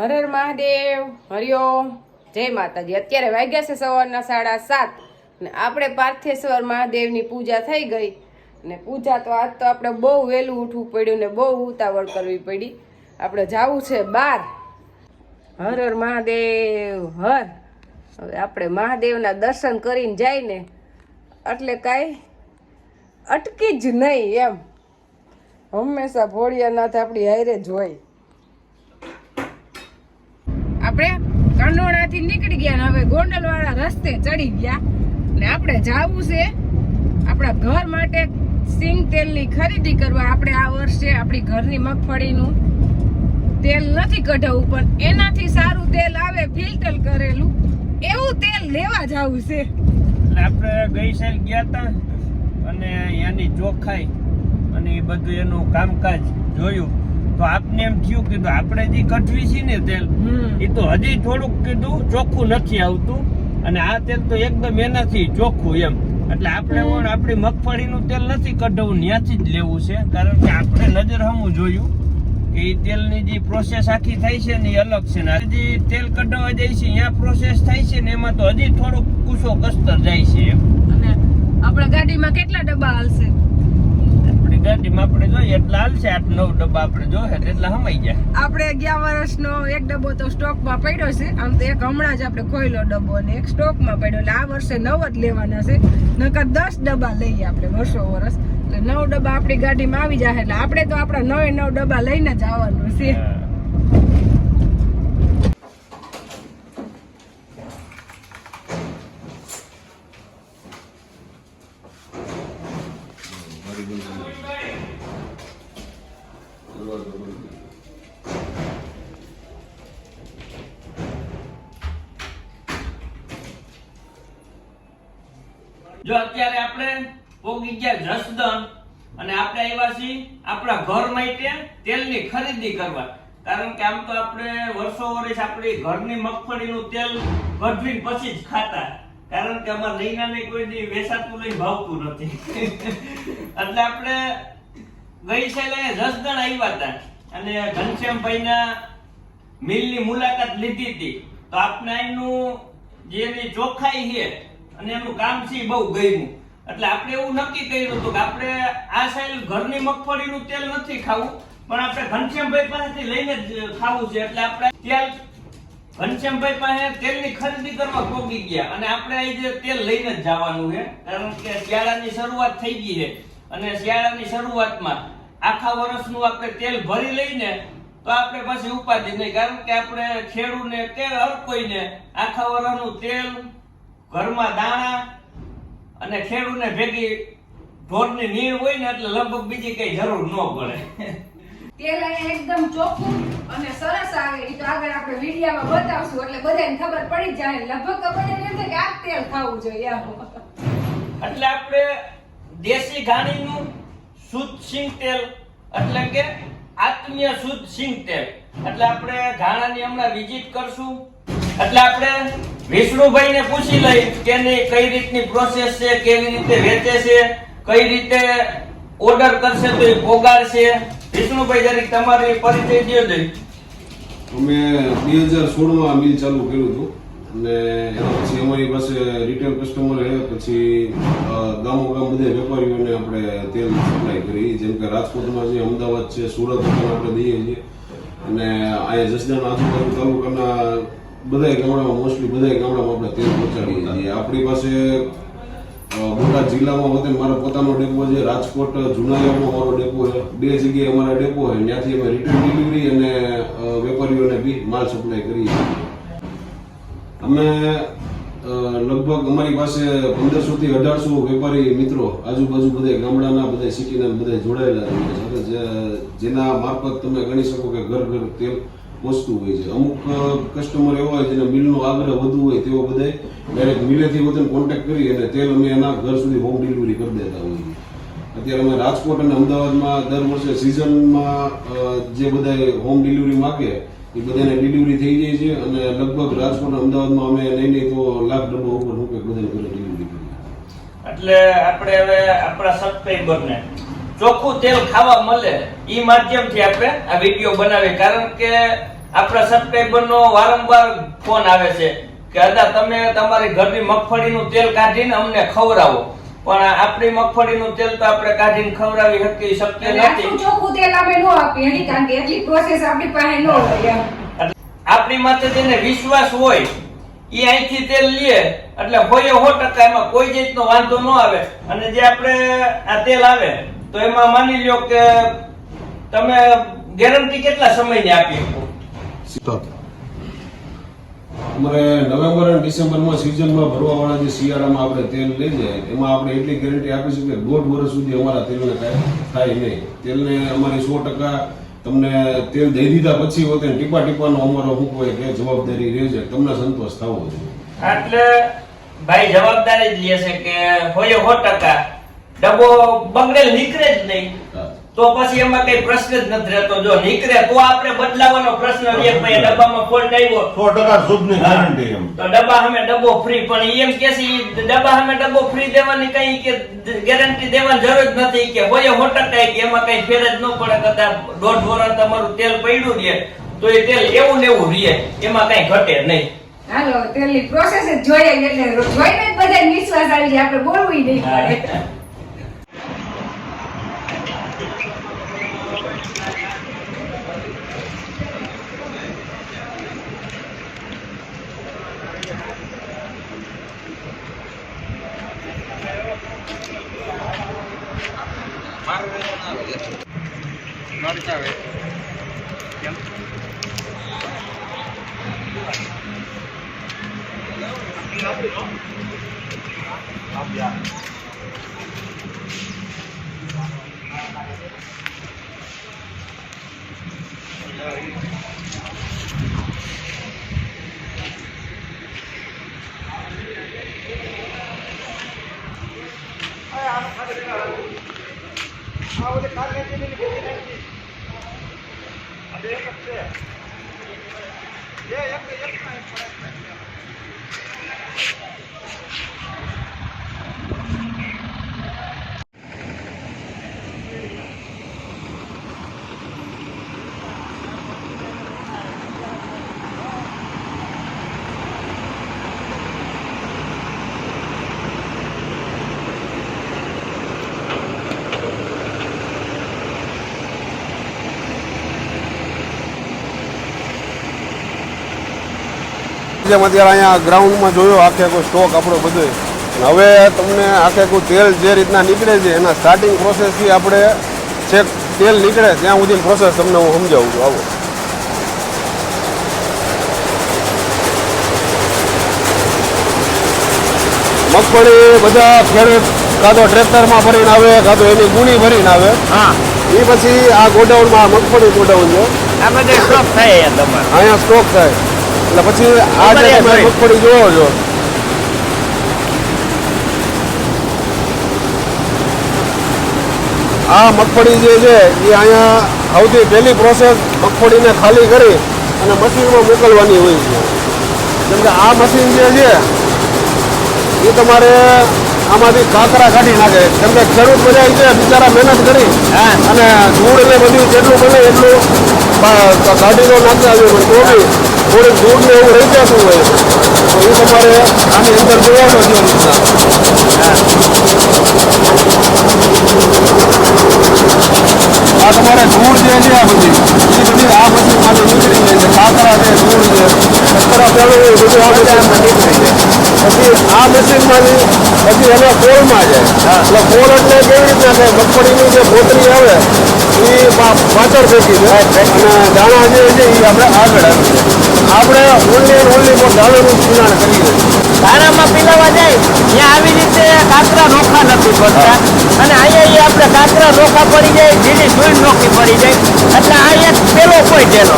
હર હર મહાદેવ હરિઓમ જય માતાજી. અત્યારે વાગ્યા છે સવારના સાડા સાત ને આપણે પાર્થેશ્વર મહાદેવની પૂજા થઈ ગઈ ને પૂજા તો આજ તો આપણે બહુ વહેલું ઉઠવું પડ્યું ને બહુ ઉતાવળ કરવી પડી. આપણે જવું છે બાર. હર હર મહાદેવ, હર. હવે આપણે મહાદેવના દર્શન કરીને જાય ને એટલે કાંઈ અટકી જ નહીં એમ. હંમેશા ભોળિયાનાથ આપણી હારે જ હોય. આપણે કંડોળાથી નીકળી ગયા ને હવે ગોંડલવાળા રસ્તે ચડી ગયા. ને આપણે જાવું છે આપણા ઘર માટે સિંગ તેલની ખરીદી કરવા. આપણે આ વર્ષે આપણી ઘરની મગફળીનું તેલ નથી કઢાવવું પણ એનાથી સારું તેલ આવે, ફિલ્ટર કરેલું, એવું તેલ લેવા જવું છે. આપણે ગઈ સાલ ગયા હતા અને એની ચોખ્ખાઈ અને એ બધું એનું કામકાજ જોયું. તો આપને એમ થયું કીધું આપણે જે કઠવી છે ને તેલ એ તો હજી થોડુંક કીધું ચોખ્ખું નથી આવતું. અને આ તેલ તો એકદમ એનાથી ચોખ્ખું એમ. એટલે આપણે પણ આપણી મગફળીનું તેલ નથી કઢાવવું ત્યાંથી જ લેવું છે. કારણ કે આપણે નજર હમું જોયું કે એ તેલની જે પ્રોસેસ આખી થાય છે ને એ અલગ છે. ને હજી જે તેલ કઢાવવા જાય છે ત્યાં પ્રોસેસ થાય છે ને એમાં તો હજી થોડુંક કુસો કસ્તર જાય છે એમ. અને આપણે ગાડીમાં કેટલા ડબ્બા હાલશે? ગાડીમાં આપણે જોઈએ એટલે હાલશે આઠ નવ ડબ્બા આપણે જોઈએ એટલે હમાઈ જાય આપણે ગયા વર્ષનો એક ડબ્બો તો સ્ટોકમાં પડ્યો છે આમ તો એક હમણાં જ આપણે ખોયલો ડબ્બો અને એક સ્ટોકમાં પડ્યો એટલે આ વર્ષે નવ જ લેવાના છે નકર દસ ડબ્બા લઈએ આપણે વર્ષો વર્ષ. એટલે નવ ડબ્બા આપણી ગાડીમાં આવી જાય એટલે આપણે તો આપણા નવે નવ ડબ્બા લઈને જ આવવાનું છે. જો અત્યારે આપણે પોગી ગયા જસદણ અને આપણે આવ્યા છીએ આપણા ઘર માટે તેલની ખરીદી કરવા. કારણ કે આમ તો આપણે વર્ષો વર્ષ આપણી ઘરની મગફળીનું તેલ કઢવીને પછી જ ખાતા. કારણ કે અમારા નૈનાને કોઈ દી વેસાતું લઈ ભાવતું નથી. એટલે આપણે ગઈ સાલે જસદણ આવ્યા હતા. અને ઘનશ્યામભાઈના મિલની મુલાકાત લીધી હતી. તો આપણે એનું જેની ચોખ્ખાઈ છે અને એનું કામ છે બહુ ગયું એટલે આપણે એવું નક્કી કર્યું હતું કે આપણે આ સાઈડ ઘરની મગફળીનું તેલ નથી ખાવું, પણ આપણે ઘનશ્યામભાઈ પાસેથી લઈને જ ખાવું છે. એટલે આપણે તેલ ઘનશ્યામભાઈ પાસે તેલની ખરીદી કરવા પોગી ગયા અને આપણે અહીં જે તેલ લઈને જ જવાનું છે, કારણ કે શિયાળાની શરૂઆત થઈ ગઈ છે. અને શિયાળાની શરૂઆતમાં આખા વર્ષનું આપણે તેલ ભરી લઈને તો આપણે પછી ઉપાધિ નહીં, કારણ કે આપણે ખેડૂને કે હર કોઈને આખા વર્ષનું તેલ ઘરમાં દાણા અને ખેડૂને ભેગી ઢોરની નીર હોય ને એટલે લગભગ બીજી કઈ જરૂર ન પડે. તેલ અહીંયા એકદમ ચોખ્ખું અને સરસ આવે. એ તો આગળ આપણે વિડીયામાં બતાવશું. એટલે બધાને ખબર પડી જાય. લગભગ બધાને એમ કે આ તેલ ખાવું જોઈએ એટલે આપણે દેશી ઘાણીનું શુદ્ધ સિંગ તેલ એટલે કે આત્મીય શુદ્ધ સિંગ તેલ. એટલે આપણે ઘાણાની હમણાં વિઝિટ કરશું. એટલે આપણે વિષ્ણુભાઈને પૂછી લઈ કે કઈ રીતની પ્રોસેસ છે, કેવી રીતે વેચે છે, કઈ રીતે ઓર્ડર કરશે તો એ પોગાડશે. વિષ્ણુભાઈ જરીક તમારી પરિચય દો દઈ. અમે બે હજાર સોળમાં મિલ ચાલુ કર્યું હતું. અને પછી અમારી પાસે રિટેલ કસ્ટમર છે, પછી ગામો ગામ બધા વેપારીઓને આપણે તેલ સપ્લાય કરી. જેમ કે રાજકોટમાં છે, અમદાવાદ છે, સુરત પણ આપણે દઈએ છીએ. અને અહીંયા જસદણ આજુબાજુ તાલુકાના બધા ગામડામાં મોસ્ટલી બધા ગામડામાં આપણે તેલ પહોંચાડીએ છીએ. આપણી પાસે બોટાદ જિલ્લામાં વતન મારો પોતાનો ડેપો છે, રાજકોટ, જુનાગઢમાં મારો ડેપો છે. બે જગ્યાએ અમારા ડેપો છે. ત્યાંથી અમે રિટર્ન ડિલિવરી અને વેપારીઓને બી માલ સપ્લાય કરીએ અમે લગભગ અમારી પાસે પંદરસો થી અઢારસો વેપારી મિત્રો આજુબાજુ બધા ગામડાના બધા સિટીના બધા જોડાયેલા છે. જેના મારફત તમે ગણી શકો કે ઘર ઘર તેલ પહોંચતું હોય છે. અમુક કસ્ટમર એવા હોય જેને મિલનો આગ્રહ વધુ હોય તેઓ બધા ડાયરેક્ટ મિલેથી વતન કોન્ટેક્ટ કરી અને તેલ અમે એના ઘર સુધી હોમ ડિલિવરી કરી દેતા હોઈએ અત્યારે અમે રાજકોટ અને અમદાવાદમાં દર વર્ષે સિઝનમાં જે બધા હોમ ડિલિવરી માગે, એ બધાને ડિલિવરી થઈ જાય છે અને લગભગ રાજકોટ અને અમદાવાદમાં અમે નહીં નહીં તો લાખ ડબ્બા ઉપર રૂપિયા બધાને ઘરે ડિલિવરી કરીએ એટલે આપણે હવે આપણા સબસ્ક્રાઈબરને ચોખ્ખું તેલ ખાવા મળે એ માધ્યમથી આપણે આ વીડિયો બનાવી કારણ કે આપણા સબસ્ક્રાઈબરનો વારંવાર ફોન આવે છે કે દાદા તમે તમારી ઘરની મગફળીનું તેલ કાઢીને અમને ખવડાવો. પણ આપણી મગફળીનું તેલ તો આપણે કાઢીને ખવડાવી શકીએ શક્ય નથી. ચોખ્ખું તેલ આપણે ન આપીએ એની કારણ કે એટલી પ્રોસેસ આપણી પાસે ન હોય આપણી માથે જેને વિશ્વાસ હોય એ અહીંથી તેલ લે એટલે હોય સો ટકા એમાં કોઈ જાતનો વાંધો ન આવે. અને જે આપણે આ તેલ આવે તો એમાં માની લ્યો કે તમે ગેરંટી કેટલા સમયની આપી શકો? અમારે નવેમ્બર અને ડિસેમ્બરમાં સિઝનમાં ભરવાવાળા જે શિયાળામાં આપણે તેલ લઈ જાય એમાં આપણે એટલી ગેરંટી આપીશું કે દોઢ વર્ષ સુધી અમારા તેલને કાંઈ થાય નહીં. તેલને અમારી સો ટકા તમને તેલ દઈ દીધા પછી હોતે ટીપા ટીપાનો અમારો શું હોય કે જવાબદારી રહે છે તમને સંતોષ થવો જોઈએ. એટલે ભાઈ જવાબદારી જ લે છે કે હોય સો ટકા ડબ્બો બગડેલ નીકળે જ નહીં. તો પછી એમાં કઈ પ્રશ્ન જ નથી રહેતો. જો નીકળે તો આપણે બદલાવાનો પ્રશ્ન રહે ભાઈ ડબ્બામાં ફોલ્ટ આવ્યો સો ટકા શુદ્ધની ગેરંટી એમ. તો ડબ્બા અમે ડબ્બો ફ્રી પણ એમ કે છે ડબ્બા અમે ડબ્બો ફ્રી દેવાની કઈ કે ગેરંટી દેવાની જરૂર જ નથી. કે હોય સો ટકા કે એમાં કઈ ફેર જ ન પડે. કદાચ દોઢ વર્ષ તમારું તેલ પડ્યું રહે તો એ તેલ એવું ને એવું રહે. એમાં કઈ ઘટે નહીં. હાલો તેલની પ્રોસેસ જ જોઈએ. એટલે જોઈને જ બધા વિશ્વાસ આવી જાય. આપણે બોલવું નહીં પડે. જેમ અત્યારે અહીંયા ગ્રાઉન્ડમાં જોયો આખે કોઈ સ્ટોક આપણો બધો. હવે તમને આખે કોઈ તેલ જે રીતના નીકળે છે એના સ્ટાર્ટિંગ પ્રોસેસથી આપણે છેક તેલ નીકળે ત્યાં સુધી પ્રોસેસ તમને હું સમજાવું છું. આવો. મગફળી બધા ખેડૂત કાં તો ટ્રેક્ટરમાં ભરીને આવે કાં તો એની ગુણી ભરીને આવે. હા. એ પછી આ ગોડાઉનમાં મગફળી ગોડાઉન છે. અહીંયા સ્ટોક થાય. એટલે પછી આ જે તમે મગફળી જોવો છો આ મગફળી જે છે એ અહીંયા સૌથી પહેલી પ્રોસેસ મગફળીને ખાલી કરી અને મશીનમાં મોકલવાની હોય છે. કેમ કે આ મશીન જે છે એ તમારે આમાંથી કાકરા કાઢી નાખે. કેમ કે ખેડૂત બધા છે બિચારા મહેનત કરી અને ધૂળ ને બધું જેટલું બને એટલું કાઢીનો નાખતા આવ્યું તો બી થોડીક ધૂળ ને એવું રહી જતું હોય. તો એ તમારે આની અંદર જોવાનું છે રીતના. આ તમારે ધૂળ જે છે આ બધી એ બધી આ બધી મારી નીકળી જાય છે. કાકરા છે ધૂળ છે. કચરા પેલું એ બધું આ બધામાં નીકળી જાય. પછી આ મશીનમાંથી પછી એને કોળમાં જાય. એટલે કોળ એટલે કેવી રીતના કે મગફળીની જે ભોતરી આવે એ પાછળ ફેંકી છે અને દાણા જે છે એ આપણે આગળ આવી જાય આપણે ઓનલી ઓનલી દાણાનું જ પીણાણ કરીએ. ધારામાં પીલાવા જાય ત્યાં આવી રીતે કાતરા નોખા નથી પડતા. અને અહીંયા આપણે કાતરા નોખા પડી જાય જીની ધૂળ નોખી પડી જાય. એટલે આ એક પેલો કોઈ તેનો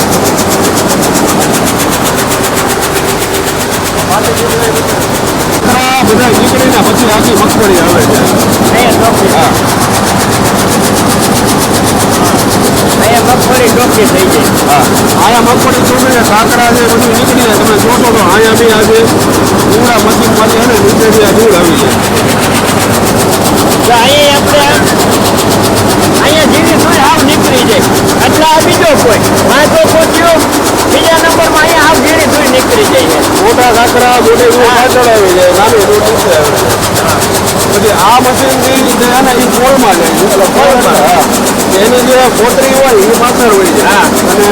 બધા નીકળીને પછી આખી મગફળી આવે છે. હા. અહીંયા મગફળી નોખી થઈ જાય હા. આયા મગફળી ચોમીને કાંકરા છે બધું નીકળી જાય તમે જોશો તો અહીંયા બી આજે પૂરા મશીનમાંથી છે ને નીચેથી આ ધૂળ આવી જાય. અહીંયા આપણે અહીંયા જીની ધૂળ હાવ નીકળી જાય. એટલે આ બીજો કોઈ. વાંધો પહોંચ્યો બીજા નીકળી જાય મોટા કાંકરા મોટી પાછળ આવી જાય નાની રૂ નીચે આવે પછી આ મશીન જે છે ને એ ફોલમાં જાય. હા. એની જે પોતરી હોય એ પાછળ હોય છે. હા. અને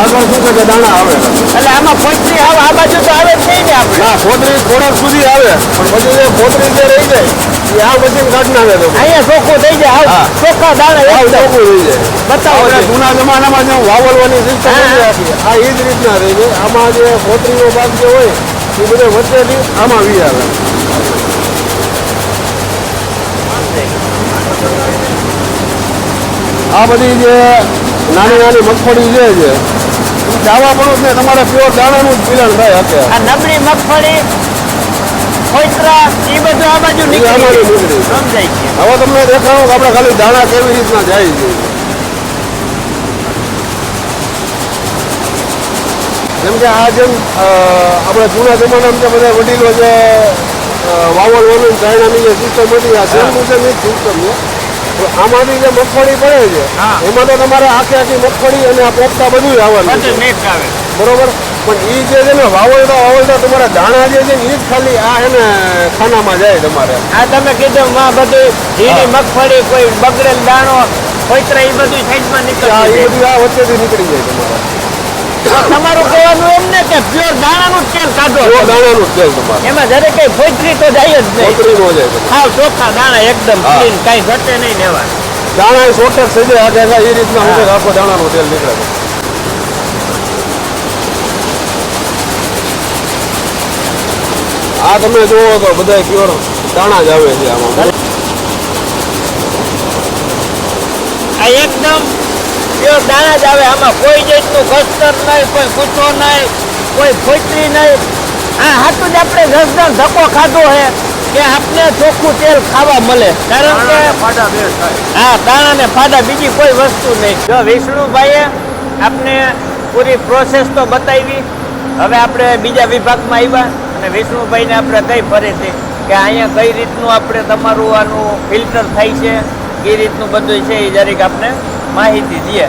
આગળ શું કે દાણા આવે. એટલે આમાં પોચરી આવે આ બાજુ તો આવે જ નહીં ને આપણે. ના પોતરી થોડાક સુધી આવે પણ પછી જે પોતરી જે રહી જાય એ આ મશીન કાઢી નાખે તો અહીંયા ચોખ્ખું થઈ જાય. આવ ચોખ્ખા દાણા આવ. ચોખ્ખું રહી જાય. બતાવો જૂના જમાનામાં જે વાવલવાની સિસ્ટમ આ એ જ રીતના રહી છે આમાં જે પોતરીનો ભાગ જે હોય એ બધો વચ્ચેથી આમાં વી આવે. આ બધી જે નાની નાની મગફળી જે છે ચાવા પણ ને તમારે પ્યોર દાણાનું જ મિલન થાય હશે આ નબળી મગફળી કોઈતરા એ બધું આ બાજુ નીકળી. સમજાય છે. હવે તમને દેખાડું કે આપણે ખાલી દાણા કેવી રીતના જાય છે. જેમ કે આ જેમ આપણે જૂના જમાનામાં જે બધા વડીલો જે વાવલ વરુણ ચાઇનાની જે સિસ્ટમ હતી આ સેમ ટુ સેમ સિસ્ટમ છે. આમાંથી જે મગફળી પડે છે. એમાં તો તમારે આખી આખી મગફળી અને આ પોપતા બધું આવવાનું છે. બધું બરોબર? પણ એ જે છે ને વાવલતા વાવલતા તમારા દાણા જે છે ને એ જ ખાલી આ એને ખાનામાં જાય તમારે. આ તમે કીધું માં બધું ઝીણી મગફળી કોઈ બગડેલ દાણો કોઈતરા એ બધું સાઈડમાં આ નીકળી એ જાય. બધું આ વચ્ચેથી નીકળી જાય તમારે. તમારું કહેવાનું એમ ને કે પ્યોર દાણાનું જ તેલ કાઢો. પ્યોર દાણાનું તેલ તમારે. એમાં જરે કઈ ફોજરી તો જાય જ નહીં. કોતરી નો જાય. હાવ ચોખ્ખા દાણા એકદમ ક્લીન કઈ ઘટે નહીં લેવા દાણા શોર્ટેજ થઈ જાય આગળ એ રીતના હું. આખો દાણાનું તેલ નીકળે. આ તમે જુઓ તો બધા પ્યોર દાણા જ આવે છે આમાં. આ એકદમ પ્યોર દાણા જ આવે. આમાં કોઈ જાતનું કસ્તર નહીં કોઈ કૂચો નહીં કોઈ ફોચરી નહીં. આ હાથું જ આપણે દસ ધક્કો ખાધો છે કે આપને ચોખ્ખું તેલ ખાવા મળે. કારણ કે હા દાણા ને ફાડા બીજી કોઈ વસ્તુ નહીં. જો વિષ્ણુભાઈએ આપને પૂરી પ્રોસેસ તો બતાવી. હવે આપણે બીજા વિભાગમાં આવ્યા અને વિષ્ણુભાઈને આપણે કઈ ફરીથી કે અહીંયા કઈ રીતનું આપણે તમારું આનું ફિલ્ટર થાય છે એ રીતનું બધું છે એ જરીક આપણે માહિતી દઈએ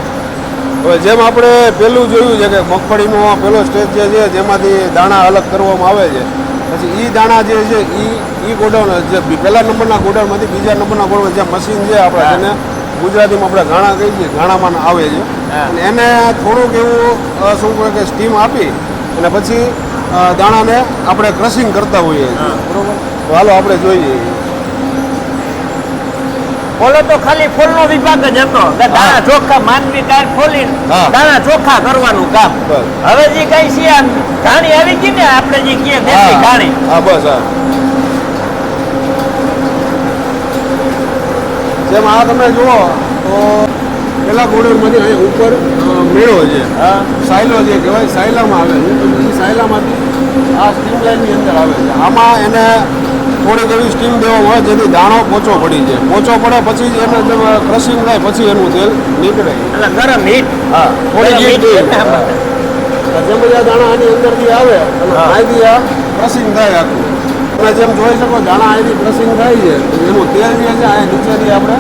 હવે જેમ આપણે પેલું જોયું છે કે મગફળીનો પેલો સ્ટેજ જે છે જેમાંથી દાણા અલગ કરવામાં આવે છે પછી એ દાણા જે છે એ એ ગોડાઉન જે પહેલા નંબરના ગોડાઉનમાંથી બીજા નંબરના ગોડાઉન જે મશીન છે આપણે એને ગુજરાતીમાં આપણે ઘાણા કહીએ છીએ ઘાણામાં આવે છે. અને એને થોડુંક એવું શું કહે કે સ્ટીમ આપી અને પછી દાણાને આપણે ક્રશિંગ કરતા હોઈએ. બરોબર તો હાલો આપણે જોઈએ. ઓલો તો ખાલી ફૂલનો વિભાગ જ હતો. દાણા ચોખ્ખા માનવી કાર ખોલી દાણા ચોખ્ખા કરવાનું કામ. હવે જે કઈ છે ઘાણી આવી ગઈ ને આપણે જે કહીએ દેશી ઘાણી હા બસ હા. જેમ આ તમે જુઓ તો પેલા ગોળણમાંથી અહીં ઉપર મેળો છે. સાયલો જે કહેવાય સાયલામાં આવે છે. તો એ સાયલામાંથી આ સ્ટીમ લાઈનની અંદર આવે છે. આમાં એને થોડીક એવી સ્ટીમ દેવો હોય જેથી દાણો પોચો પડી જાય. પોચો પડે પછી જ એને ક્રશિંગ થાય પછી એનું તેલ નીકળે. એટલે ગરમ હીટ હા થોડી હીટ. જેમ બધા દાણા આની અંદરથી આવે અને. અહીંથી આ ક્રશિંગ થાય આખું. તમે જેમ જોઈ શકો દાણા અહીંથી ક્રશિંગ થાય છે એનું તેલ જે છે આ નીચેથી આપણે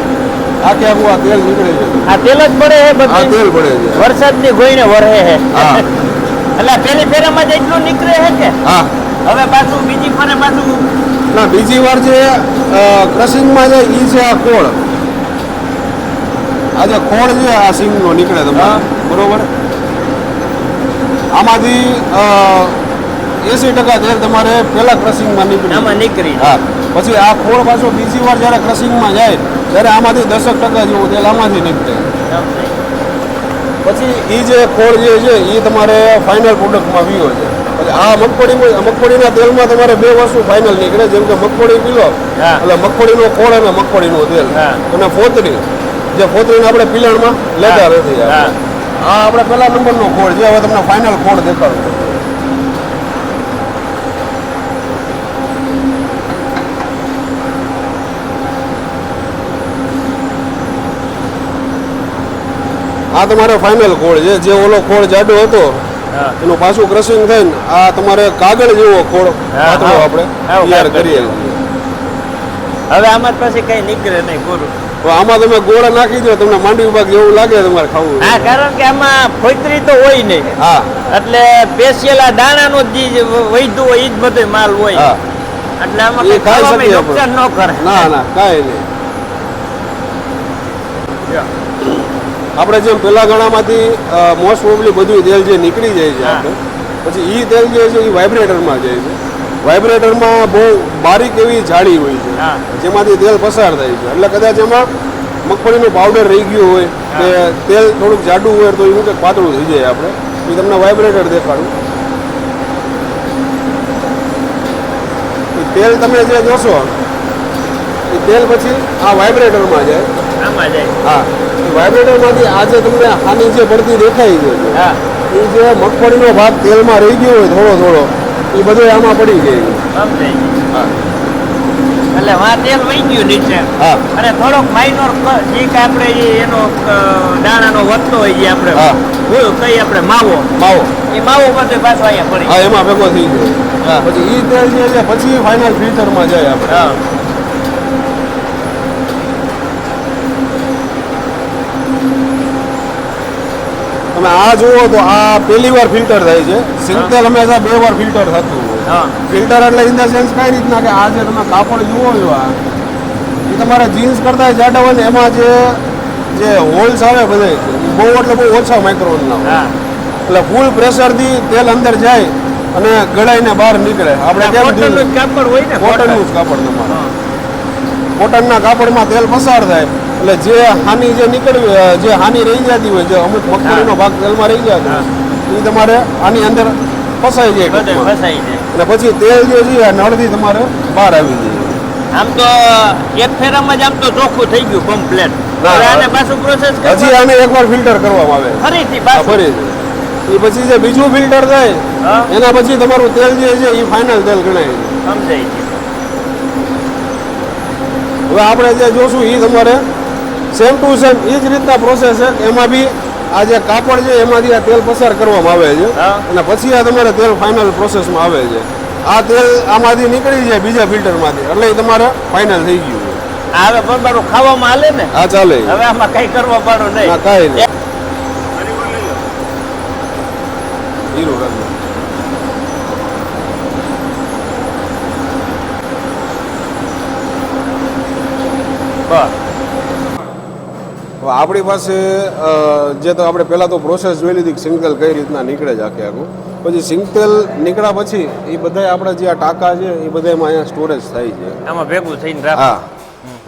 આખે આખું આ તેલ નીકળે છે. આ તેલ જ પડે હે આ તેલ પડે છે. વરસાદની ગોઈને વરહે હા. એટલે પેલી ફેરામાં જ એટલું નીકળે હે કે? હા. હવે પાછું બીજી ફરે પાછું ના બીજી વાર જે ક્રશિંગમાં છે એ છે આ ખોળ આ જે ખોળ છે આ સિંગનો નીકળે તમારે બરોબર? આમાંથી એસી ટકા તેલ તમારે પહેલાં ક્રશિંગમાં નીકળે નીકળી હા. પછી આ ખોળ પાછો બીજી વાર જ્યારે ક્રશિંગમાં જાય ત્યારે આમાંથી દસક ટકા જેવું તેલ આમાંથી નીકળે. પછી એ જે ખોળ જે છે એ તમારે ફાઇનલ પ્રોડક્ટમાં વીયો છે. આ મગફળીમાં મગફળીના તેલમાં તમારે બે વસ્તુ ફાઇનલ નીકળે જેમ કે મગફળી પીલો હા. એટલે મગફળીનો ખોળ અને મગફળીનું તેલ. અને ફોતરી જે ફોતરીને આપણે પીલણમાં લેતા. નથી હા. આ આપણે પહેલા નંબરનો ખોળ છે હવે તમને ફાઇનલ ખોળ દેખાડું આ તમારો ફાઇનલ ખોળ છે જે ઓલો ખોળ જાડો હતો. એનું પાછું ક્રશિંગ થઈને આ તમારે કાગળ જેવો ખોળ પાતળો આપણે તૈયાર કરીએ. હવે આમાં પછી કઈ નીકળે નહીં પૂરું તો આમાં તમે ગોળ નાખી દો તમને માંડવી ભાગ જેવું લાગે તમારે ખાવું. હા કારણ કે આમાં ફોતરી તો હોય નહીં. હા. એટલે પેશિયલા દાણાનો જ વૈધું હોય એ જ બધો માલ હોય. એટલે આમાં કઈ ખાવામાં નુકસાન ન કરે. ના ના કાંઈ નહીં. આપણે જેમ પેલા ગાણામાંથી મોસ્ટ પ્રોબલી બધું તેલ જે નીકળી જાય છે. આપણે પછી એ તેલ જે છે એ વાઇબ્રેટરમાં જાય છે. વાઇબ્રેટરમાં બહુ બારીક એવી જાળી હોય છે જેમાંથી તેલ પસાર થાય છે. એટલે કદાચ એમાં મગફળીનું પાવડર રહી ગયું હોય કે તેલ થોડુંક જાડું હોય તો એવું કંઈક પાતળું થઈ જાય આપણે. એ તમને વાઇબ્રેટર દેખાડું. તેલ તમે જે જોશો એ તેલ પછી આ વાઇબ્રેટરમાં જાય. હા. વાઇબ્રેટરમાંથી આજે તમને આની જે પડતી દેખાય છે એ જે મગફળીનો ભાગ તેલમાં રહી ગયો હોય થોડો થોડો એ બધો આમાં પડી ગયું. એટલે વાં તેલ વહી ગયું નીચે. અને થોડોક માઇનોર જે કે આપણે એનો દાણાનો વધતો હોય જે આપણે. હા. કઈ આપણે માવો? માવો. એ માવો બધો પાછો અહીંયા પડી હા એમાં ભેગો થઈ ગયો. હા. પછી એ તેલ જે છે પછી ફાઇનલ ફિલ્ટરમાં જાય આપણે. તમે આ જુઓ તો આ પહેલી વાર ફિલ્ટર થાય છે. સિલ્ટર હંમેશા બે વાર ફિલ્ટર થતું હોય. ફિલ્ટર એટલે ઇન ધ સેન્સ કઈ રીતના કે આ જે તમે કાપડ જુઓ છો આ એ તમારા જીન્સ કરતા જાડા હોય ને એમાં જે જે હોલ્સ આવે બધે બહુ એટલે બહુ ઓછા માઇક્રોનના હા. એટલે ફૂલ પ્રેશરથી તેલ અંદર જાય અને ગળાઈને બહાર નીકળે. આપણે કેમ કાપડ હોય ને કોટનનું જ કાપડ તમારે. કોટનના કાપડમાં તેલ પસાર થાય. એટલે જે હાની જે નીકળવી જે હાની રહી જતી હોય જે અમુક મગફળીનો ભાગ તેલમાં રહી જતો એ તમારે આની અંદર ફસાઈ જાય અને પછી તેલ જે છે નળથી તમારે બહાર આવી જાય. આમ તો એક ફેરામાં જ આમ તો ચોખ્ખું થઈ ગયું કમ્પ્લેટ આને પાછું પ્રોસેસ હજી આને એકવાર ફિલ્ટર કરવામાં આવે. ફરીથી એ પછી જે બીજું ફિલ્ટર થાય એના પછી તમારું તેલ જે છે એ ફાઇનલ તેલ ગણાય. સમજાય હવે આપણે જે જોશું એ તમારે સેમ ટુ સેમ એ જ રીતના પ્રોસેસ છે. એમાં બી આ જે કાપડ છે એમાંથી આ તેલ પસાર કરવામાં આવે છે. અને પછી આ તમારે તેલ ફાઇનલ પ્રોસેસમાં આવે છે. આ તેલ આમાંથી નીકળી જાય બીજા ફિલ્ટરમાંથી એટલે એ તમારે ફાઇનલ થઈ ગયું હવે બરોબર ખાવામાં હાલે ને? આ ચાલે. હવે આમાં કઈ કરવા પડો નહીં. કાંઈ નહીં. હીરો. બસ. આપણી પાસે જે તો આપણે પહેલાં તો પ્રોસેસ જોઈ લીધી સિંગલ સિંગતેલ કઈ રીતના નીકળે છે આખે આખું. પછી સિંગતેલ નીકળ્યા પછી એ બધા આપણે જે આ ટાંકા છે એ બધામાં અહીંયા સ્ટોરેજ થાય છે. આમાં ભેગું થઈને હા.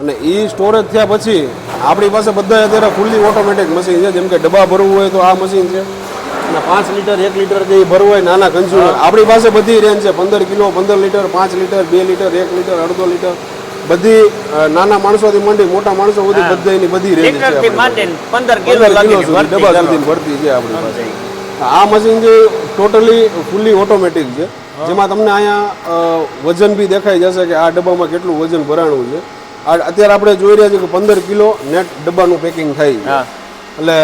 અને એ સ્ટોરેજ થયા પછી આપણી પાસે બધા અત્યારે ફૂલ્લી ઓટોમેટિક મશીન છે. જેમ કે ડબ્બા ભરવું હોય તો આ મશીન છે. અને પાંચ લીટર એક લીટર જે ભરવું હોય નાના કન્ઝ્યુમર આપણી પાસે બધી રેન્જ છે. પંદર કિલો પંદર લીટર પાંચ લીટર બે લીટર એક લીટર અડધો લીટર. બધી નાના માણસોથી માંડી મોટા માણસો સુધી. બધાની બધી રેન્જ છે પંદર કિલો સુધી ડબ્બા. સુધી ભરતી છે આપણી પાસે. આ મશીન જે ટોટલી ફૂલી ઓટોમેટિક છે. જેમાં તમને અહીંયા વજન બી દેખાઈ જશે કે આ ડબ્બામાં કેટલું વજન ભરાણું છે. આ અત્યારે આપણે જોઈ રહ્યા છીએ કે પંદર કિલો નેટ ડબ્બાનું પેકિંગ થાય છે. એટલે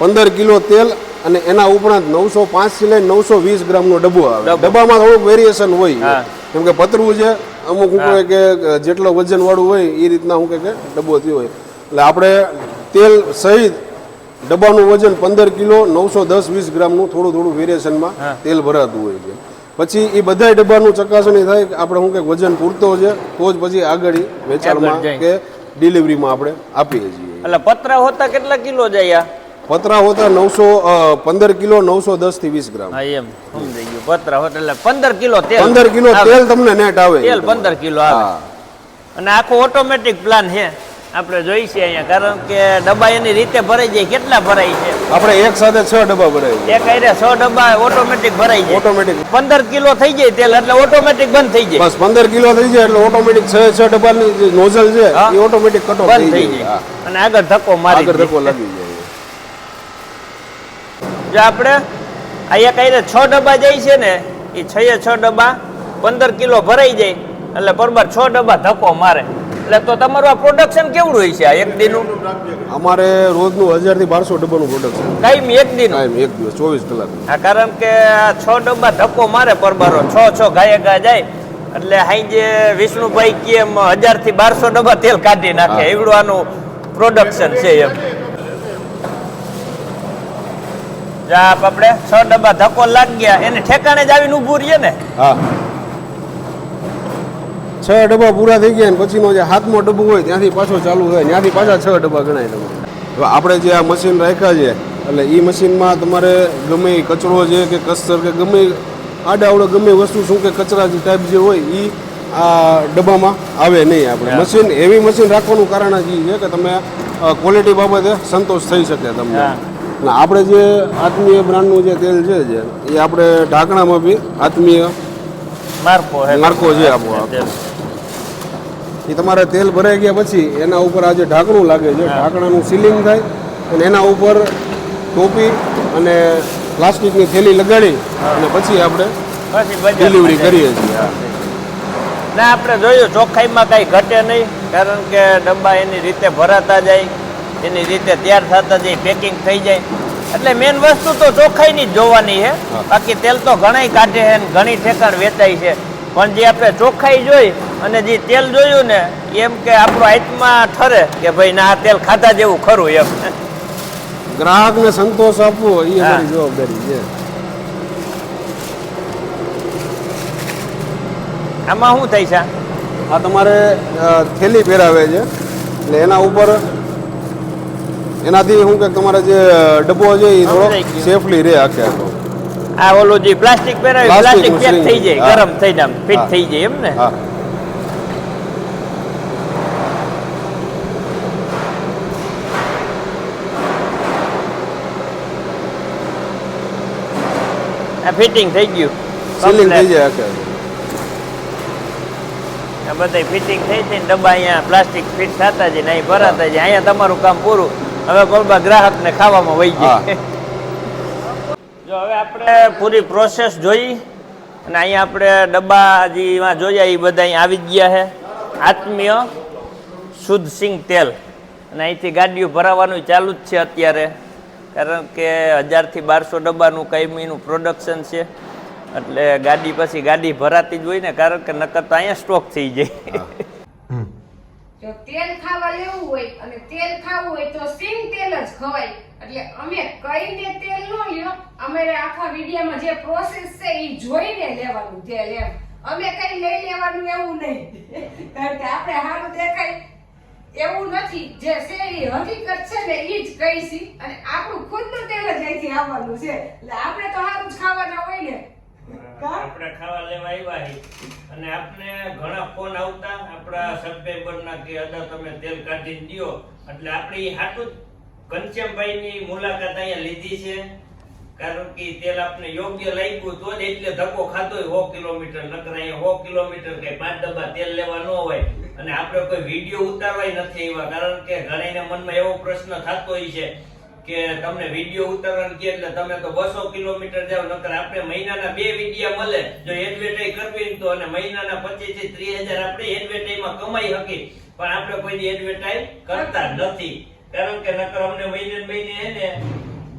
પંદર કિલો તેલ અને એના ઉપરાંત નવસો પાંચથી લઈને નવસો વીસ ગ્રામનો ડબ્બો આવે. ડબ્બામાં થોડુંક વેરિએશન હોય. કેમ કે પતરું છે અમુક શું કે જેટલો વજન વાળું હોય એ રીતના શું કહે કે ડબ્બો થયો હોય. એટલે આપણે તેલ સહિત ડબ્બાનું વજન પંદર કિલો નવસો દસ વીસ ગ્રામનું થોડું થોડું વેરિએશનમાં હા. તેલ ભરાતું હોય છે. પછી એ બધા ડબ્બાનું ચકાસણી થાય કે આપણે શું કે વજન પૂરતો છે તો જ પછી આગળ વેચાણમાં કે ડિલિવરીમાં આપણે આપીએ છીએ. એટલે પતરા હોતા કેટલા કિલો જાય આ? પતરા હોતા નવસો પંદર કિલો નવસો દસથી વીસ ગ્રામ. હા એમ. સમજાઈ ગયું. પતરા હોતા એટલે પંદર કિલો તેલ. પંદર કિલો તેલ તમને નેટ આવે. તેલ પંદર કિલો આવે. અને આખો ઓટોમેટિક પ્લાન છે આપણે જોઈ છે અહીંયા. કારણ કે ડબ્બા એની રીતે ભરાઈ જાય. કેટલા ભરાય છે? આપણે એક સાથે છ ડબ્બા ભરાય એક આયરે છ ડબ્બા ઓટોમેટિક ભરાઈ જાય. ઓટોમેટિક પંદર કિલો થઈ જાય તેલ એટલે ઓટોમેટિક બંધ થઈ જાય. બસ પંદર કિલો થઈ જાય એટલે ઓટોમેટિક છ છ ડબ્બાની નોઝલ છે. એ ઓટોમેટિક કટો બંધ થઈ જાય. અને આગળ ધક્કો મારી આગળ ધક્કો લાગી જાય. જો આપણે એક આયરે છ ડબ્બા જાય છે ને એ છ છ ડબ્બા પંદર કિલો ભરાઈ જાય એટલે બરોબર છ ડબ્બા ધક્કો મારે. એટલે તો તમારું આ પ્રોડક્શન કેવું હોય છે આ એક દિનનું? અમારે રોજનું હજારથી બારસો ડબ્બાનું પ્રોડક્શન કાયમ એક દિન ટાઈમ એક દિવસ ચોવીસ કલાક. હા કારણ કે આ છ ડબ્બા ધક્કો મારે પરબારો છ છ ગાય ગા જાય એટલે હાઈ જે વિષ્ણુભાઈ કે હજારથી બારસો ડબ્બા તેલ કાઢી નાખે. એવડું આનું પ્રોડક્શન છે એમ. જા આપણે છ ડબ્બા ધક્કો લાગી ગયા. એને ઠેકાણે જ આવીને ઊભું રહીએ ને. હા. છ ડબ્બા પૂરા થઈ ગયા ને પછીનો જે હાથમો ડબ્બો હોય ત્યાંથી પાછો ચાલુ થાય. ત્યાંથી પાછા છ ડબ્બા ગણાય તમારે આપણે જે આ મશીન રાખ્યા છે એટલે એ મશીનમાં તમારે ગમે એ કચરો છે કે કસ્તર કે ગમે આડાવડે ગમે વસ્તુ શું કે કચરા જે ટાઈપ જે હોય એ આ ડબ્બામાં આવે નહીં આપણે. મશીન એવી મશીન રાખવાનું કારણ જ એ છે કે તમે ક્વોલિટી બાબતે સંતોષ થઈ શકે તમને. અને આપણે જે આત્મીય બ્રાન્ડનું જે તેલ છે જે એ આપણે ઢાંકણામાં બી આત્મીય માર્કો માર્કો છે આપણો આ. એ તમારે તેલ ભરાઈ ગયા પછી એના ઉપર આ જે ઢાંકણું લાગે છે ઢાંકણાનું સીલિંગ થાય અને એના ઉપર ટોપી અને પ્લાસ્ટિકની થેલી લગાડી અને પછી આપણે ડિલિવરી કરીએ છીએ. ના આપણે જોયું ચોખ્ખાઈમાં કાંઈ ઘટે નહીં કારણ કે ડબ્બા એની રીતે ભરાતા જાય. એની રીતે તૈયાર થતા જાય પેકિંગ થઈ જાય. એટલે મેન વસ્તુ તો ચોખ્ખાઈની જ જોવાની છે. બાકી તેલ તો ઘણાય કાઢે છે ઘણી ઠેકાણ વેચાય છે. પણ જે આપણે ચોખ્ખાઈ જોઈ અને જે તેલ જોયું ને એમ કે આપણો આત્મા ઠરે કે ભાઈ ના આ તેલ ખાધા જેવું ખરું એમ. ગ્રાહકને સંતોષ આપવો એ. અમારી જવાબદારી છે. આમાં શું થાય છે? આ તમારે થેલી પહેરાવે છે. એટલે એના ઉપર એનાથી શું કે તમારે જે ડબ્બો છે એ થોડો સેફલી રહે આખે આખો. આ ઓલું જે પ્લાસ્ટિક પહેરાવી પ્લાસ્ટિક પેક થઈ જાય ગરમ થઈ જાય ફિટ થઈ જાય એમ ને? હા. આ ફિટિંગ થઈ ગયું. સીલિંગ થઈ જાય આખે આ બધા ફિટિંગ થઈ છે ને ડબ્બા અહીંયા પ્લાસ્ટિક ફિટ થતા જાય ને અહીં ભરાતા જાય અહીંયા તમારું કામ પૂરું. હવે બરોબર ગ્રાહકને ખાવામાં વહી જાય જો હવે આપણે પૂરી પ્રોસેસ જોઈ અને અહીંયા આપણે ડબ્બા જે એમાં જોયા એ બધા અહીંયા આવી ગયા છે. આત્મીય શુદ્ધ સિંગ તેલ. અને અહીંથી ગાડીઓ ભરાવાનું ચાલુ જ છે અત્યારે. કારણ કે હજારથી બારસો ડબ્બાનું કાયમીનું પ્રોડક્શન છે. એટલે ગાડી પછી ગાડી ભરાતી જ હોય ને કારણ કે નકર તો અહીંયા સ્ટોક થઈ જાય. જો તેલ ખાવા લેવું હોય અને તેલ ખાવું હોય તો સિંગ તેલ જ ખવાય. એટલે અમે કઈને તેલ નો લ્યો, અમારે આખા વિડીયામાં જે પ્રોસેસ છે એ જોઈને લેવાનું તેલ એમ. અમે કઈ લઈ લેવાનું એવું નહીં. કારણ કે આપણે સારું દેખાય એવું નથી. જે છે એ હકીકત છે ને એ જ કહીશી. અને આપણું ખુદનું તેલ જ અહીંથી આવવાનું છે. એટલે આપણે તો સારું જ ખાવાના હોય ને? આપણે ખાવા લેવા આવ્યા અને આપણે ઘણા ફોન આવતા, આપણા સબસ્ક્રાઈબર ના કે અદા તમે તેલ કાઢી દો એટલે આપણે ઈ હાટું કંચનભાઈ ની મુલાકાત અહીંયા લીધી છે. કારણ કે તેલ આપણે યોગ્ય લાગ્યું તો જ એટલે ધક્કો ખાધો હોય હો કિલોમીટર. નકર અહીંયા 100 કિલોમીટર કે પાંચ ડબ્બા તેલ લેવા ન હોય. અને આપણે કોઈ વીડિયો ઉતારવાય નથી એવા. કારણ કે ઘણાના મનમાં એવો પ્રશ્ન થતો હોય છે કે તમને વીડિયો ઉતારવાનું કે એટલે તમે તો બસો કિલોમીટર જાવ નકર આપણે મહિનાના બે વિડીયા મળે. જો એડવર્ટાઈઝ કરવી તો અને મહિનાના પચીસથી ત્રીસ હજાર આપણે એડવર્ટાઈઝમાં કમાઈ હકી પણ આપણે કોઈ એડવર્ટાઈઝ કરતા નથી. કારણ કે નકર અમને મહિને મહિને હે ને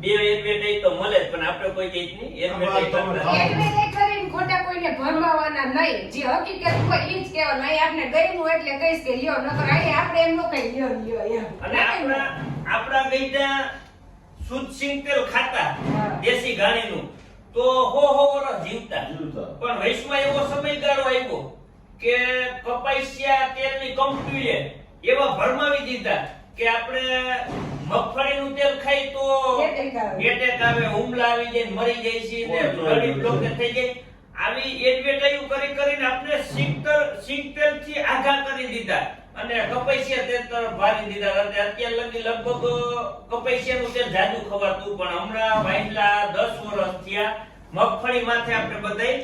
બે એડવર્ટાઈઝ તો મળે પણ આપણે કોઈ જાતની એડવર્ટાઈઝ એ કરીને ખોટા કોઈને ભરમાવાના નહીં. જે હકીકત હોય ઈ જ અહીં આપણે ગયમું એટલે કહીશ કે લ્યો નકર આપણે એમ નો કઈ લ્યો લ્યો એમ. અને આપણા આપણા ગઈડા શુદ્ધ સિંગ તેલ ખાતા દેશી ગાણીનું તો હો હો વર્ષ જીવતા. પણ વૈશ્વમાં એવો સમયગાળો આવ્યો કે કપાસિયા તેલની કંપનીએ એવા ભરમાવી દીધા કે આપણે મગફળીનું તેલ ખાઈ તો. એટેક આવે હુમલા આવી જાય ને મરી જાય છે ને ગરીબ આવી લોકો. થઈ જાય આવી એડવર્ટાઈઝ કરી કરીને આપણે સિંગતર સિંગતેલથી આઘા કરી દીધા અને કપૈસિયા તેલ તરફ ભારી દીધા અને અત્યાર લગી લગભગ કપૈસિયાનું તેલ જાદુ ખવાતું પણ હમણાં વાયલા 10 વર્ષ થયા. મગફળી માથે આપણે બધાય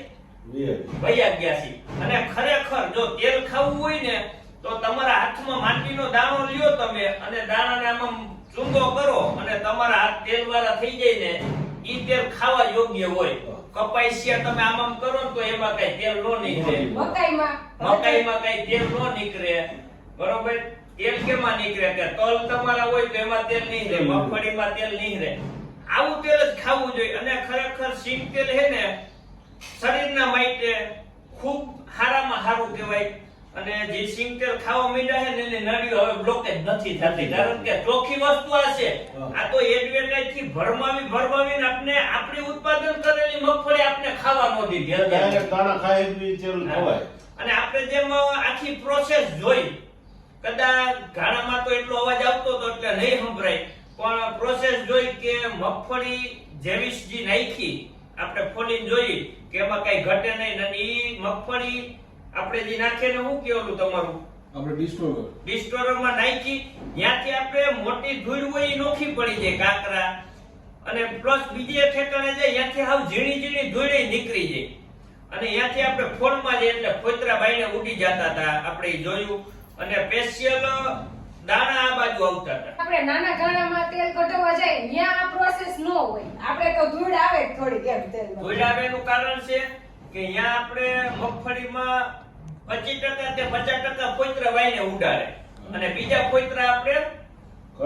વયા ગયા છે અને ખરેખર જો તેલ ખાવું હોય ને તો તમારા હાથમાં માટીનો દાણો લ્યો તમે અને દાણાને આમાં ચૂંગો કરો અને તમારા હાથ તેલ વાળા થઈ જાય ને ઈ તેલ ખાવા યોગ્ય હોય. કપાસિયા તમે આમ આમ કરો ને તો એમાં કઈ તેલ નો નીકળે. મકાઈમાં. મકાઈમાં કઈ તેલ નો નીકળે. બરોબર? તેલ કેમાં નીકળે? કે તલ તમારા હોય તો એમાં તેલ નીકળે મગફળીમાં તેલ નીકળે આવું તેલ જ ખાવું જોઈએ અને ખરેખર સિંગ તેલ હે ને શરીરના માટે ખૂબ સારામાં સારું કહેવાય. અને જે સિંગતેલ ખાવા માંડ્યા છે ને એની નળીઓ હવે બ્લોકેજ નથી થતી. કારણ કે ચોખ્ખી વસ્તુ આ છે. આ તો એડવર્ટાઇઝથી ભરમાવી ભરમાવીને આપણે આપણી ઉત્પાદન કરેલી મગફળી આપણે ખાવા ન દીધી. ડાયરેક્ટ દાણા એટલી તેલ ખવાય. અને આપણે જેમ આખી પ્રોસેસ જોઈ કદાચ ગાણામાં તો એટલો અવાજ આવતો હતો એટલે નહીં સંભળાય. પણ પ્રોસેસ જોઈ કે મગફળી જેવીસજી નાખી. આપણે ફોલીને જોઈ કે એમાં કઈ ઘટે નહીં. અને એ મગફળી આપણે જે નાખીને શું કેવું તમારું? આપણે ડિસ્ટોરર ડિસ્ટોરરમાં નાખી. ત્યાંથી આપણે મોટી ધૂળ હોય એ નોખી પડી જાય કાકરા. અને પ્લસ બીજી ઠેકાણે જાય ત્યાંથી હાવ ઝીણી ઝીણી ધૂળ નીકળી જાય. અને ત્યાંથી આપણે ફોનમાં જઈએ એટલે ફોતરા બાઈને ઉડી જતા હતા. આપણે જોયું. અને સ્પેશિયલ દાણા આ બાજુ આવતા હતા. આપણે નાના ગાણામાં તેલ કઢાવવા જાય ત્યાં આ પ્રોસેસ ન હોય. આપણે તો ધૂળ આવે થોડી કેમ તેલ ધૂળ આવેનું કારણ છે કે અહીંયા આપણે મગફળીમાં પચીસ ટકા કે પચાસ ટકા પોઈત્ર વાઈને ઉડાડે અને બીજા પોઈત્ર આપણે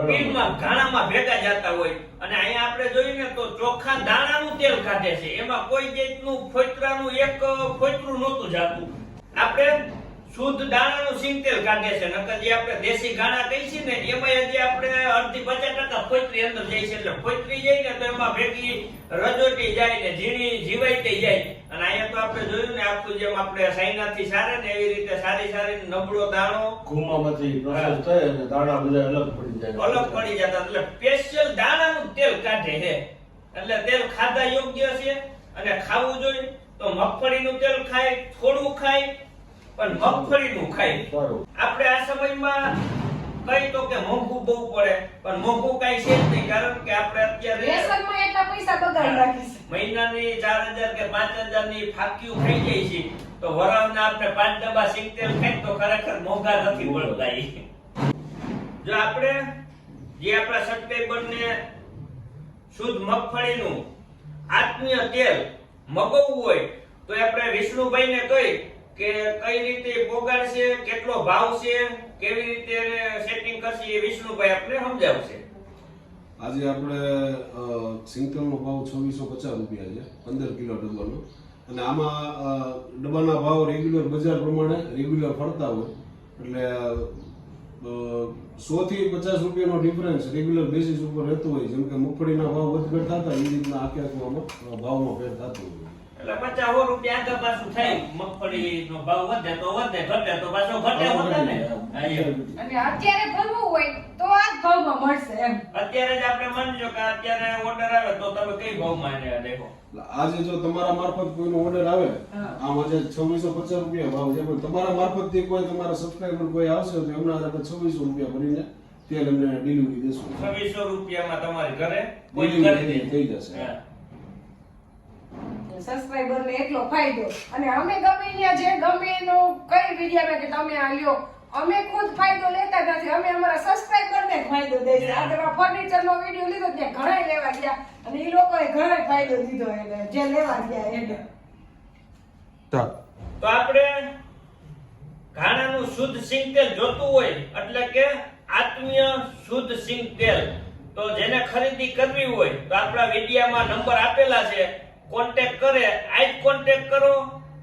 પીનમાં ઘાણામાં ભેગા જતા હોય. અને અહીંયા આપણે જોઈએ ને તો ચોખ્ખા દાણાનું તેલ કાઢે છે. એમાં કોઈ જાતનું ફોતરાનું એક ફોતરું નહોતું જાતું. આપણે શુદ્ધ દાણાનું સિંગ તેલ કાઢે છે. નકર જે આપણે દેશી ગાણા કહીએ છીએ ને એમાં જે આપણે અડધી પચાસ ટકા ફોતરી અંદર જાય છે. એટલે ફોતરી જાય ને તો એમાં ભેગી રજોટી જાય ને ઝીણી જીવાઈ જાય. અને અહીંયા તો આપણે જોયું ને આખું જેમ આપણે સાઈનાથી સારે ને એવી રીતે સારી સારી નબળો દાણો. ઘૂમામાંથી પ્રોસેસ થાય અને દાણા બધા અલગ પડી જાય. અલગ પડી જતા. એટલે સ્પેશિયલ દાણાનું તેલ કાઢે છે. એટલે તેલ ખાધા યોગ્ય છે. અને ખાવું જોઈએ. તો મગફળીનું તેલ ખાય થોડું ખાય પણ મગફળીનું ખાય સારું આપણે આ સમયમાં કઈ તો કે મોંઘું બહુ પડે પણ મોંઘું કઈ છે જ નહીં કારણ કે આપણે અત્યારે રેશનમાં એટલા પૈસા બગાડી રાખીશ મહિનાની ચાર હજાર કે પાંચ હજારની ફાકીઓ ખાઈ જાય છે તો વરાવના આપણે પાંચ ડબ્બા સિંગતેલ ખાઈ તો ખરેખર મોંઘા નથી ઈ. જો આપણે જે આપણા ને શુદ્ધ મગફળીનું આત્મીય તેલ મગવવું હોય તો આપણે વિષ્ણુભાઈને કહી કે કઈ રીતે બોગાડશે કેટલો ભાવ છે, કેવી રીતે સેટિંગ કરશે એ વિષ્ણુભાઈ આપણે સમજાવશે. આજે આપણે સિંગતેલનો ભાવ છવ્વીસો પચાસ રૂપિયા છે, પંદર કિલો ડબ્બાનો. અને આમાં ડબ્બાના ભાવ રેગ્યુલર બજાર પ્રમાણે રેગ્યુલર ફરતા હોય. એટલે સો થી પચાસ રૂપિયાનો ડિફરન્સ રેગ્યુલર બેસિસ ઉપર રહેતો હોય, જેમ કે મગફળીના ભાવ વધઘટ થતા એ રીતના આખે આખું આમાં ભાવમાં ફેર થતો હોય. પચાસ રૂપિયા પાછું થાય. મગફળી નો ભાવ વધે તો વધે ઘટે તો પાછો ઘટે વધે ને. અને અત્યારે ભરવું હોય તો આ ભાવમાં મળશે એમ. અત્યારે જ આપણે માનજો કે અત્યારે ઓર્ડર આવે તો તમે કઈ ભાવમાં એને દેખો? આજે જો તમારા મારફત કોઈનો ઓર્ડર આવે આમ આજે છવ્વીસો પચાસ રૂપિયા ભાવ છે. પણ તમારા મારફતથી કોઈ તમારા સબસ્ક્રાઈબર કોઈ આવશે તો એમના આપણે છવ્વીસો રૂપિયા ભરીને તેલ તમને ડિલિવરી દેશું. છવ્વીસો રૂપિયામાં તમારી ઘરે કોઈ કરી દે થઈ જશે. હા. સબસ્ક્રાઇબર ને એટલો ફાયદો. અને અમે ગમે ત્યાં જે ગમે એનો કઈ વીડિયો કે તમે આ લ્યો અમે ખુદ ફાયદો લેતા નથી. અમે અમારા સબસ્ક્રાઇબર ને જ ફાયદો દે છે. આ તમે ફર્નિચર નો વીડિયો લીધો ત્યાં ઘણા લેવા ગયા. અને એ લોકોએ ઘણા ફાયદો દીધો એને જે લેવા ગયા એને. તો આપણે ઘાણાનું શુદ્ધ સિંગ તેલ જોતું હોય એટલે કે આત્મીય શુદ્ધ સિંગ તેલ. તો જેને ખરીદી કરવી હોય તો આપણા વિડીયામાં નંબર આપેલા છે. કોન્ટેક્ટ કરે આજ કોન્ટેક્ટ કરો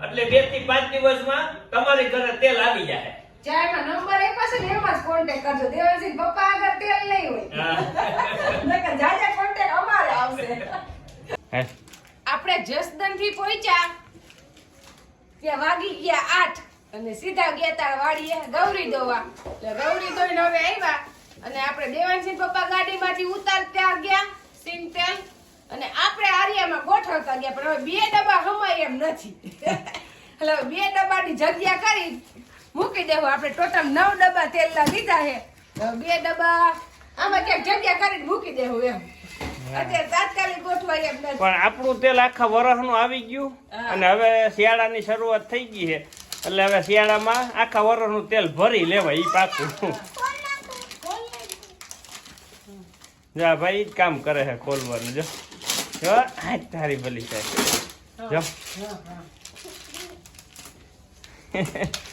એટલે બેથી પાંચ દિવસમાં તમારી ઘરે તેલ આવી જાય. જ્યાં એમાં નંબર આપ્યો છે ને એમાં જ કોન્ટેક્ટ કરજો. દેવરસિંહ પપ્પા આગળ તેલ નહીં હોય. નકર જાજા કોન્ટેક્ટ અમારે આવશે. આપણે જસદનથી પહોંચ્યા. ત્યાં વાગી ગયા આઠ. અને સીધા ગયા તા વાડીએ ગૌરી દોવા. એટલે ગૌરી દોઈને હવે આવ્યા. અને આપણે દેવાનસિંહ પપ્પા ગાડીમાંથી ઉતારતા ગયા. સિંગ તેલ અને આપણે આર્યામાં ગોઠવતા ગયા પણ હવે બે ડબ્બા હમાય એમ નથી. એટલે બે ડબ્બાની જગ્યા કરી મૂકી દેવું. આપણે ટોટલ નવ ડબ્બા તેલના લીધા છે. બે ડબ્બા આમાં ક્યાંક જગ્યા કરીને મૂકી દેવું એમ. પણ આપણું તેલ આખા વરસનું આવી ગયું અને હવે શિયાળાની શરૂઆત થઈ ગઈ છે. એટલે હવે શિયાળામાં આખા વરસનું તેલ ભરી લેવાય એ પાકું જા ભાઈ જ કામ કરે છે ખોલવાનું જો. જો આ તારી ભલી સાહેબ જો.